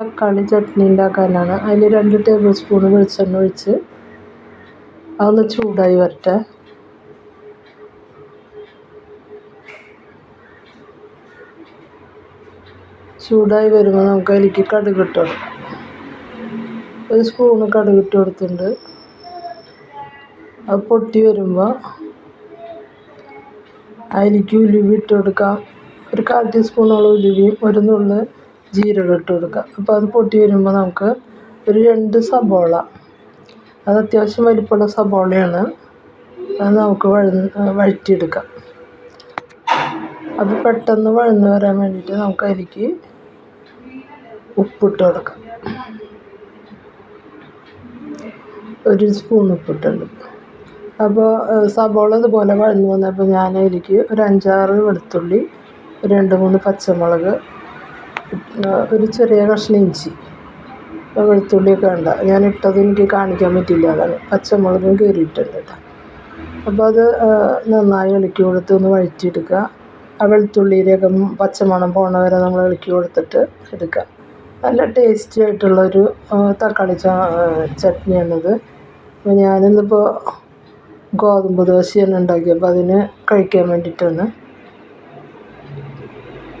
തക്കാളി ചട്നി ഉണ്ടാക്കാനാണ്. അതിൽ രണ്ട് ടേബിൾ സ്പൂൺ വെളിച്ചെണ്ണ ഒഴിച്ച് അതൊന്ന് ചൂടായി വരട്ടെ. ചൂടായി വരുമ്പോൾ നമുക്ക് അതിലേക്ക് കടുക് ഇട്ട് കൊടുക്കാം. ഒരു സ്പൂണ് കടുക് ഇട്ട് കൊടുത്തിട്ടുണ്ട്. അത് പൊട്ടി വരുമ്പോൾ അതിലേക്ക് ഉലുവ ഇട്ട് കൊടുക്കാം. ഒരു കാൽ ടീസ്പൂണോളം ഉലുവയും ഒരു നുള്ള് ജീരകം ഇട്ട് കൊടുക്കുക അപ്പോൾ അത് പൊട്ടി വരുമ്പോൾ നമുക്ക് ഒരു രണ്ട് സബോള. അത് അത്യാവശ്യം വലിപ്പമുള്ള സബോളയാണ്. അത് നമുക്ക് വഴ വഴറ്റിയെടുക്കാം. അത് പെട്ടെന്ന് വഴന്ന് വരാൻ വേണ്ടിയിട്ട് നമുക്ക് അതിലേക്ക് ഉപ്പിട്ട് കൊടുക്കാം. ഒരു സ്പൂൺ ഉപ്പിട്ടുണ്ട്. അപ്പോൾ സബോള ഇതുപോലെ വഴന്ന് വന്നപ്പോൾ ഞാൻ അതിലേക്ക് ഒരു അഞ്ചാറ് വെളുത്തുള്ളി രണ്ട് മൂന്ന് പച്ചമുളക് ഒരു ചെറിയ കഷ്ണം ഇഞ്ചി വെളുത്തുള്ളിയൊക്കെ വേണ്ട. ഞാൻ ഇട്ടത് എനിക്ക് കാണിക്കാൻ പറ്റില്ല അതാണ്. പച്ചമുളകും കീറിയിട്ടുണ്ട് കേട്ടോ. അപ്പോൾ അത് നന്നായി ഇളക്കി കൊടുത്ത് ഒന്ന് വഴറ്റിയെടുക്കുക. ആ വെളുത്തുള്ളിയിലേക്ക് പച്ചമണം പോണ വരെ നമ്മൾ ഇളക്കി കൊടുത്തിട്ട് എടുക്കുക. നല്ല ടേസ്റ്റി ആയിട്ടുള്ളൊരു തക്കാളി ചട്നിയാണിത്. അപ്പോൾ ഞാനിന്നിപ്പോൾ ഗോതമ്പ് ദോശയാണ് ഉണ്ടാക്കിയത്. അപ്പോൾ അതിന് കഴിക്കാൻ വേണ്ടിയിട്ടാണ്.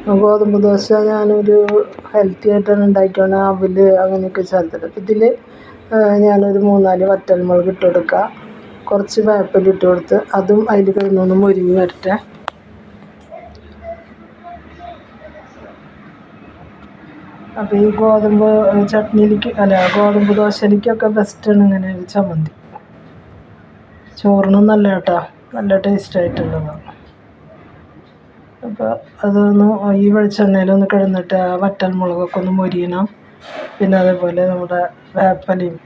ഗോതമ്പ് ദോശ ഞാനൊരു ഹെൽത്തി ആയിട്ടാണ് ഉണ്ടാക്കിയാണ് അവൽ അങ്ങനെയൊക്കെ ചേർത്തിട്ട്. അപ്പോൾ ഇതിൽ ഞാനൊരു മൂന്നാൽ വറ്റൽമുളക് ഇട്ട് കൊടുക്കുക കുറച്ച് വേപ്പില ഇട്ട് കൊടുത്ത് അതും അതിൽ കിടന്നൊന്ന് മുരിഞ്ഞ് വരട്ടെ. അപ്പോൾ ഈ ഗോതമ്പ് ചട്നിയിലേക്ക് അല്ല ഗോതമ്പ് ദോശയിലേക്കൊക്കെ ബെസ്റ്റാണ് ഇങ്ങനെ ഒരു ചമ്മന്തി. ചോറിനും നല്ല കേട്ടോ നല്ല ടേസ്റ്റ് ആയിട്ടുള്ളതാണ്. അപ്പോൾ അതൊന്ന് ഈ വെളിച്ചെണ്ണയിലൊന്ന് കിടന്നിട്ട് ആ വറ്റൽ മുളകൊക്കെ ഒന്ന് മൊരിയണം. പിന്നെ അതേപോലെ നമ്മുടെ വേപ്പലയും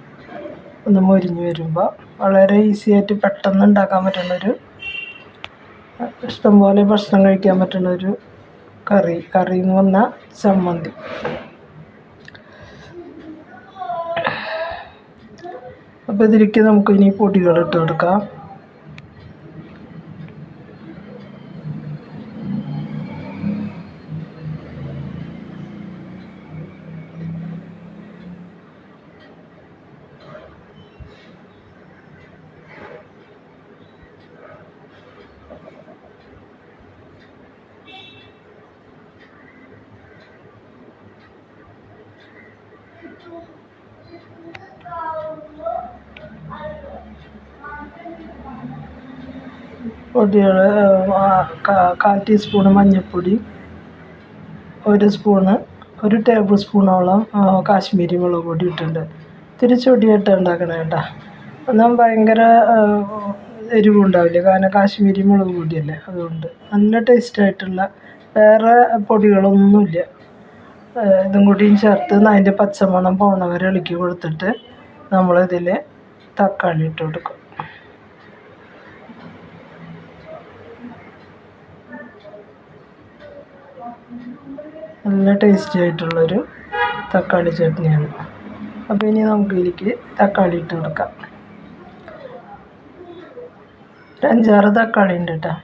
ഒന്ന് മൊരിഞ്ഞ് വരുമ്പോൾ വളരെ ഈസി ആയിട്ട് പെട്ടെന്ന് ഉണ്ടാക്കാൻ പറ്റുന്നൊരു ഇഷ്ടംപോലെ ഭക്ഷണം കഴിക്കാൻ പറ്റുന്നൊരു കറി കറി എന്ന് പറഞ്ഞാൽ ചമ്മന്തി. അപ്പോൾ ഇതിലേക്ക് നമുക്ക് ഇനി പൊടികൾ ഇട്ട് കൊടുക്കാം. പൊടികൾ കാൽ ടീസ്പൂണ് മഞ്ഞൾപ്പൊടി ഒരു സ്പൂണ് ഒരു ടേബിൾ സ്പൂണോളം കാശ്മീരി മുളക് പൊടി ഇട്ടിട്ടുണ്ട്. ഇത്തിരി ചൊടിയായിട്ട് ഉണ്ടാക്കണം കേട്ടോ. എന്നാൽ ഭയങ്കര എരിവുണ്ടാവില്ല. കാരണം കാശ്മീരി മുളക് പൊടിയല്ലേ അതുകൊണ്ട് നല്ല ടേസ്റ്റായിട്ടുള്ള വേറെ പൊടികളൊന്നുമില്ല. ഇതും കൂടിയും ചേർത്ത് അതിന്റെ പച്ചമണം പോണ വരെ ഇളക്കി കൊടുത്തിട്ട് നമ്മളിതിൽ തക്കാളി ഇട്ട് കൊടുക്കും. നല്ല ടേസ്റ്റി ആയിട്ടുള്ളൊരു തക്കാളി ചട്നിയാണ്. അപ്പോൾ ഇനി നമുക്ക് ഇതിലേക്ക് തക്കാളി ഇട്ട് കൊടുക്കാം. ഒരു അഞ്ചാറ് തക്കാളി ഉണ്ട് കേട്ടോ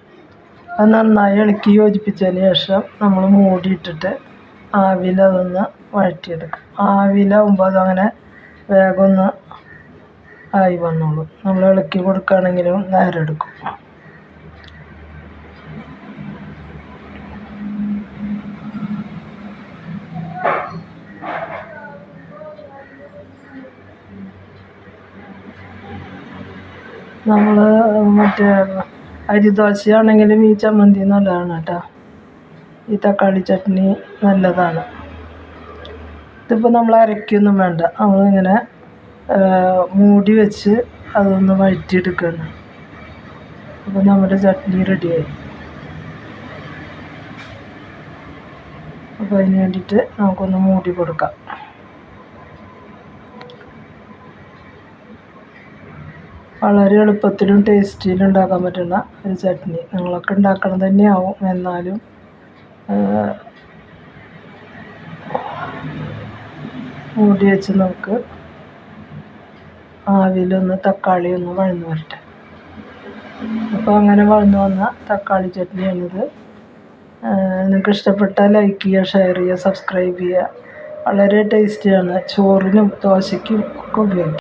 അത് നന്നായി ഇളക്കി യോജിപ്പിച്ചതിന് ശേഷം നമ്മൾ മൂടിയിട്ടിട്ട് ആവിയിൽ അതൊന്ന് വഴറ്റിയെടുക്കും. ആവിയിലാവുമ്പോൾ അതങ്ങനെ വേഗം ഒന്ന് ആയി വന്നോളും. നമ്മൾ ഇളക്കി കൊടുക്കുകയാണെങ്കിലും നേരം എടുക്കും. നമ്മൾ മറ്റേ അരിദോശയാണെങ്കിലും ഈ ചമ്മന്തി നല്ലതാണ് കേട്ടോ. ഈ തക്കാളി ചട്നി നല്ലതാണ്. ഇതിപ്പോൾ നമ്മൾ അരയ്ക്കൊന്നും വേണ്ട. നമ്മളിങ്ങനെ മൂടി വെച്ച് അതൊന്ന് വഴറ്റിയെടുക്കണം. അപ്പോൾ നമ്മുടെ ചട്നി റെഡിയായി. അപ്പോൾ അതിന് വേണ്ടിയിട്ട് നമുക്കൊന്ന് മൂടി കൊടുക്കാം. വളരെ എളുപ്പത്തിലും ടേസ്റ്റിയിലും ഉണ്ടാക്കാൻ പറ്റുന്ന ഒരു ചട്നി. നിങ്ങളൊക്കെ ഉണ്ടാക്കണം തന്നെയാവും. എന്നാലും മൂടി വെച്ച് നമുക്ക് ആവിയിലൊന്ന് തക്കാളി ഒന്ന് വഴന്നു വരട്ടെ. അപ്പോൾ അങ്ങനെ വഴന്നു വന്ന തക്കാളി ചട്നിയാണിത്. നിങ്ങൾക്ക് ഇഷ്ടപ്പെട്ടാൽ ലൈക്ക് ചെയ്യുക ഷെയർ ചെയ്യുക സബ്സ്ക്രൈബ് ചെയ്യുക. വളരെ ടേസ്റ്റിയാണ് ചോറിനും ദോശയ്ക്കും ഒക്കെ ഉപയോഗിക്കാം.